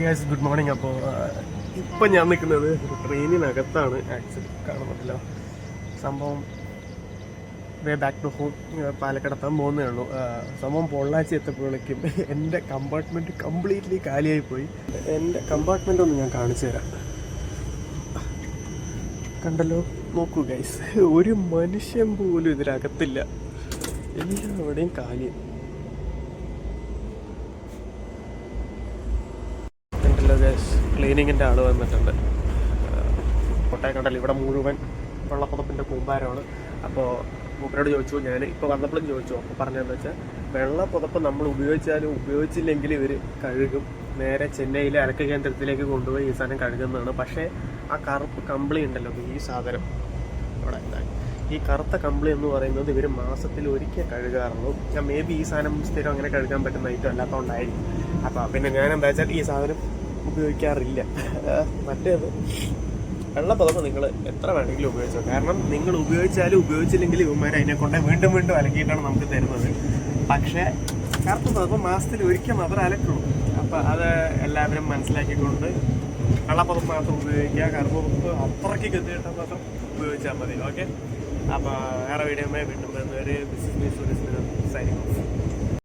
Gas good morning അപ്പോൾ ഇപ്പം ഞാൻ നിൽക്കുന്നത് ഒരു ട്രെയിനിനകത്താണ്. ആക്ച്വലി കാണുന്നില്ല സംഭവം വേ ബാക്ക് ടു ഹോം പാലക്കടത്താൻ പോകുന്നേ ഉള്ളൂ. സംഭവം പൊള്ളാച്ചി എത്തപ്പോഴേക്കും എന്റെ കമ്പാർട്ട്മെന്റ് കംപ്ലീറ്റ്ലി കാലിയായി പോയി. എന്റെ കമ്പാർട്ട്മെന്റ് ഒന്ന് ഞാൻ കാണിച്ചു തരാം. കണ്ടല്ലോ നോക്കൂ ഗൈസ് ഒരു മനുഷ്യൻ പോലും ഇതിനകത്തില്ല. എല്ലാവരുടെയും കാലിയും ഉണ്ടല്ലോ ഗേസ് ക്ലീനിങ്ങിന്റെ ആൾ വന്നിട്ടുണ്ട്. കോട്ടയം കണ്ടല്ലോ ഇവിടെ മുഴുവൻ വെള്ളപ്പുതപ്പിന്റെ കൂമ്പാരമാണ്. അപ്പോൾ മൂപ്പരോട് ചോദിച്ചു ഞാൻ ഇപ്പോൾ വന്നപ്പോഴും ചോദിച്ചു അപ്പോൾ പറഞ്ഞതെന്ന് വെച്ചാൽ വെള്ളപ്പുതപ്പ് നമ്മൾ ഉപയോഗിച്ചാലും ഉപയോഗിച്ചില്ലെങ്കിൽ ഇവർ കഴുകും. നേരെ ചെന്നൈയിലെ അലക്ക് കേന്ദ്രത്തിലേക്ക് കൊണ്ടുപോയി ഈ സാധനം കഴുകുന്നതാണ്. പക്ഷേ ആ കറുപ്പ് കമ്പിളി ഉണ്ടല്ലോ ഈ സാധനം. അവിടെ ഇതാ. ഈ കറുത്ത കമ്പിളി എന്ന് പറയുന്നത് ഇവർ മാസത്തിൽ ഒരിക്കൽ കഴുകാറുള്ളൂ. ഞാൻ മേ ബി ഈ സാധനം സ്ഥിരം അങ്ങനെ കഴുകാൻ പറ്റുന്ന ഐറ്റം അല്ലാത്തതുകൊണ്ടായിരിക്കും. അപ്പോൾ പിന്നെ ഞാൻ എന്താ വെച്ചാൽ ഈ സാധനം ഉപയോഗിക്കാറില്ല. മറ്റേത്. വെള്ളപ്പതപ്പ് നിങ്ങൾ എത്ര വേണമെങ്കിലും ഉപയോഗിച്ചോ. കാരണം നിങ്ങൾ ഉപയോഗിച്ചാലും ഉപയോഗിച്ചില്ലെങ്കിൽ ഇവന്മാർ അതിനെ കൊണ്ട് വീണ്ടും വീണ്ടും അലക്കിയിട്ടാണ് നമുക്ക് തരുന്നത്. പക്ഷേ കറുത്ത പതപ്പ് മാസത്തിൽ ഒരിക്കൽ മാത്രം അലക്കുള്ളൂ. അപ്പോൾ അത് എല്ലാവരും മനസ്സിലാക്കിക്കൊണ്ട് വെള്ളപ്പതപ്പ് മാത്രം ഉപയോഗിക്കുക കറുപ്പ് അത്രയ്ക്ക് കെത്തിയിട്ട മാത്രം ഉപയോഗിച്ചാൽ മതി. ഓക്കെ? അപ്പോൾ വേറെ വീഡിയോ വീണ്ടും വരുന്നവർ ബിസിനസ് സൈനിങ് ഓഫ്